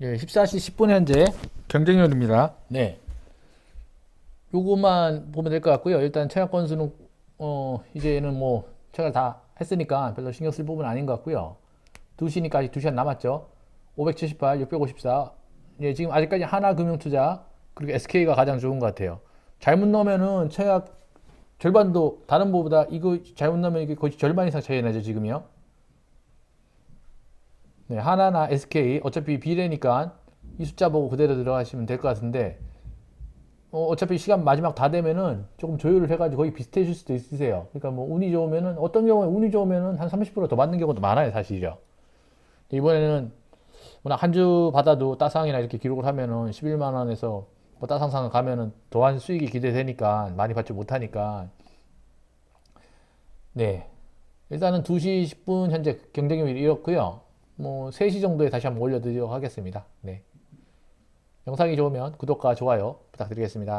예, 14시 10분 현재 경쟁률입니다. 네. 요것만 보면 될 것 같고요. 일단 청약 건수는 어 이제는 뭐 청약 다 했으니까 별로 신경 쓸 부분은 아닌 것 같고요. 2시니까 아직 2시간 남았죠. 578, 654. 예, 지금 아직까지 하나금융투자 그리고 SK가 가장 좋은 것 같아요. 잘못 넣으면은 청약 절반도 다른 부보다 이거 잘못 넣으면 이게 거의 절반 이상 차이 나죠 지금요. 네, 하나나 SK 어차피 비례니까 이 숫자 보고 그대로 들어가시면 될 것 같은데 어, 어차피 시간 마지막 다 되면은 조금 조율을 해가지고 거의 비슷해질 수도 있으세요. 그러니까 뭐 운이 좋으면은 어떤 경우에 운이 좋으면은 한 30%더 맞는 경우도 많아요, 사실이요. 이번에는 워낙 한 주 받아도 따상이나 이렇게 기록을 하면은 11만 원에서 뭐 따상상 가면은 더한 수익이 기대되니까 많이 받지 못하니까 네 일단은 2시 10분 현재 경쟁률이 이렇고요. 뭐 3시 정도에 다시 한번 올려드리도록 하겠습니다. 네 영상이 좋으면 구독과 좋아요 부탁드리겠습니다.